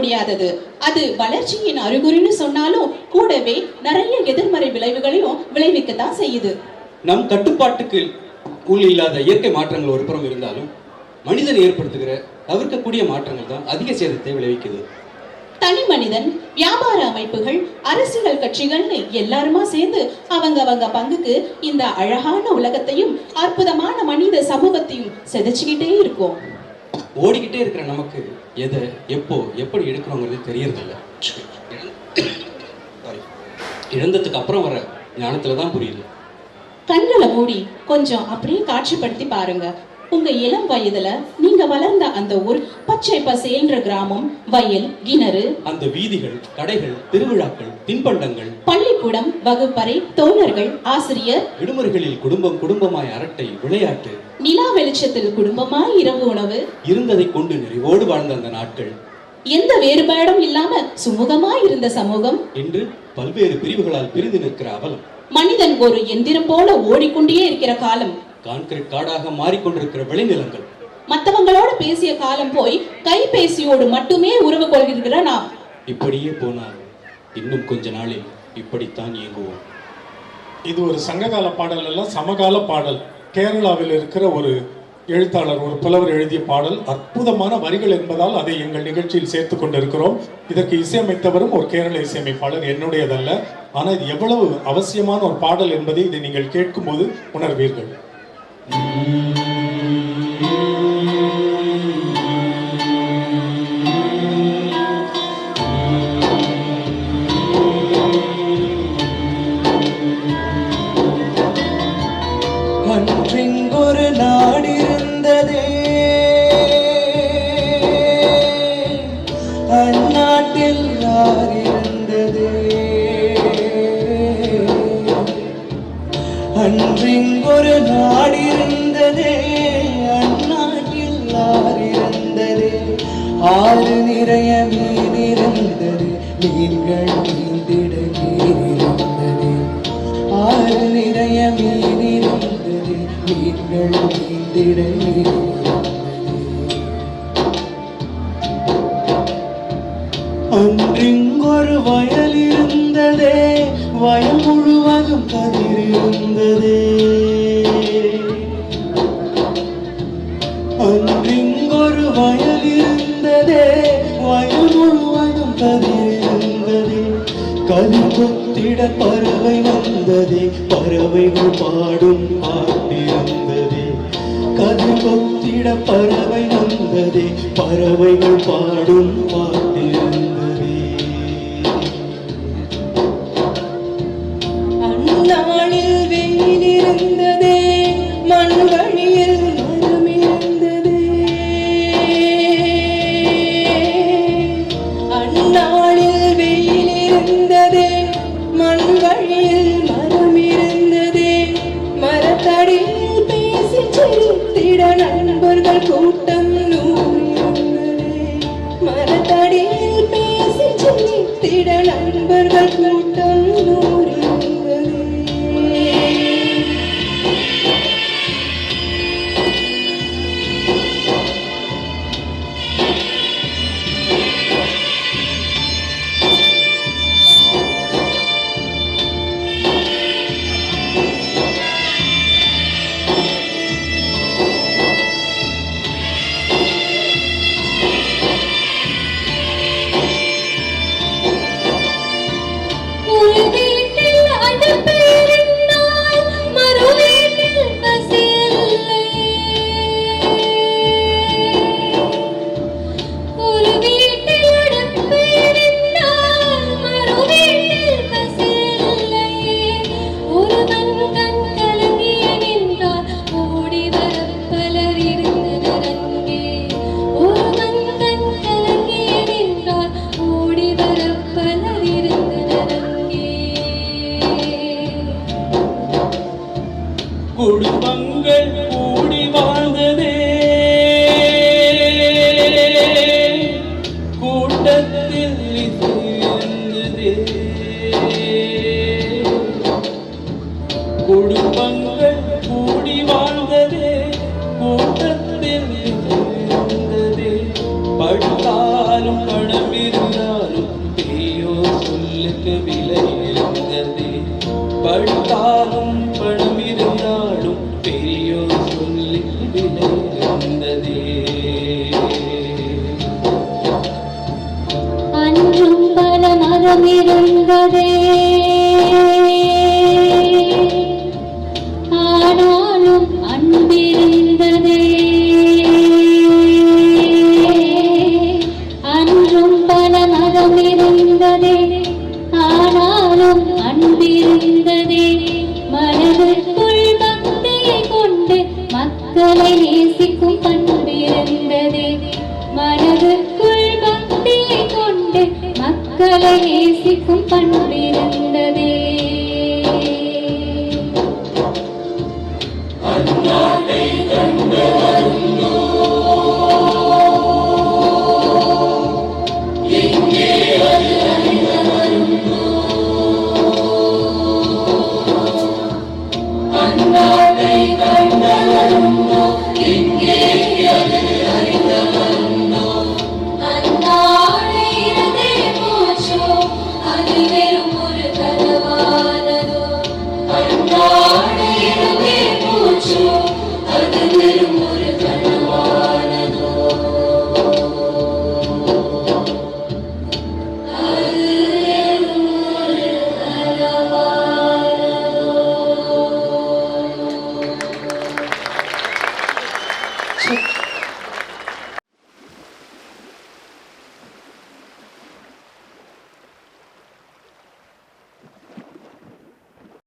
முடியாதது. அது வளர்ச்சியின் அறிகுறின்னு சொன்னாலும் கூடவே நிறைய எதிர்மறை விளைவுகளையும் விளைவிக்கத்தான் செய்யுது. நம் கட்டுப்பாட்டுக்கு உள் இல்லாத இயற்கை மாற்றங்கள் ஒரு புறம் இருந்தாலும் மனிதன் ஏற்படுத்துகிற தவிர்க்கக்கூடிய மாற்றங்கள் தான் அதிக சேதத்தை விளைவிக்குது. தனி மனிதன் வியாபார அமைப்புகள் அரசியல் கட்சிகள்னு எல்லாருமா சேர்ந்து அவங்க அவங்க பங்குக்கு இந்த அழகான உலகத்தையும் அற்புதமான மனித சமூகத்தையும் செதைச்சுக்கிட்டே இருக்கும். ஓடிக்கிட்டே இருக்கிற நமக்கு எதை எப்போ எப்படி எடுக்கிறோங்கிறது தெரியறதில்ல. இழந்ததுக்கு அப்புறம் வர ஞானத்துல தான் புரியுது. கண்களை மூடி கொஞ்சம் அப்படியே காட்சிப்படுத்தி பாருங்க. உங்க இளம் வயதுல வளர்ந்த அந்த ஊர் பச்சை பசேல்ன்ற கிராமம் வயல் கிணறு அந்த வீதிகள் கடைகள் திருவிழாக்கள் தின்பண்டங்கள் பள்ளிக்கூடம் வகுப்பறை தோழர்கள் ஆசிரியர் விடுமுறைகளில் குடும்பம் குடும்பமாய் அரட்டை விளையாட்டு நிலா வெளிச்சத்தில் குடும்பமா இரவு உணவு இருந்ததை கொண்டு நிறைவோடு வாழ்ந்த அந்த நாட்கள். எந்த வேறுபாடும் இல்லாம சுமூகமா இருந்த சமூகம். இன்று பல்வேறு பிரிவுகளால் பிரிந்து நிற்கிற அவலம். மனிதன் ஒரு எந்திரம் போல ஓடிக்கொண்டே இருக்கிற காலம். கான்கிரீட் காடாக மாறிக்கொண்டிருக்கிற விளைநிலங்கள். மத்தவங்களோட பேசிய காலம் போய் கைபேசியோடு மட்டுமே உறவு கொள்கிற நாம்? இப்படியே போனால் இன்னும் கொஞ்ச நாளில் இப்படித்தான் இயங்குவோம். இது ஒரு சங்ககால பாடல் அல்ல சமகால பாடல். கேரளாவில் இருக்கிற ஒரு எழுத்தாளர் ஒரு புலவர் எழுதிய பாடல். அற்புதமான வரிகள் என்பதால் அதை எங்கள் நிகழ்ச்சியில் சேர்த்து கொண்டிருக்கிறோம். இதற்கு இசையமைத்தவரும் ஒரு கேரள இசையமைப்பாளர் என்னுடையதல்ல. ஆனால் இது எவ்வளவு அவசியமான ஒரு பாடல் என்பதை இதை நீங்கள் கேட்கும்போது உணர்வீர்கள். அன்றிங்கொரு நாடிருந்ததே அந்நாட்டில் ஆறிருந்ததே. ஆறு நிறைய மீனிருந்தது நீங்கள் மீன்கள் ஆறு நிறைய மீனிருந்தது நீங்கள் மீந்திடுகிறீர்கள் நீந்திட அன்றிங்கொரு வயல் இருந்ததே வயல் முழுவதும் கதிர் இருந்ததே கதிர் பறவை வந்ததே பறவைகள் பாடும் பாட்டிருந்ததே. கதிர் கொத்திட பறவை வந்ததே பறவைகள் பாடும் பாட்டிருந்தது பாவம் பணம் இருந்தாலும் பெரியோர் சொல்லி விலை இருந்ததே. அன்றும் பல மதம் இருந்ததே. அன்பிருந்ததே ஆனாலும் அன்பிருந்ததே. மக்களை நேசிக்கும் பண்பு இருந்தது மனதுக்குள் பக்தியை கொண்டு மக்களை நேசிக்கும் பண்பு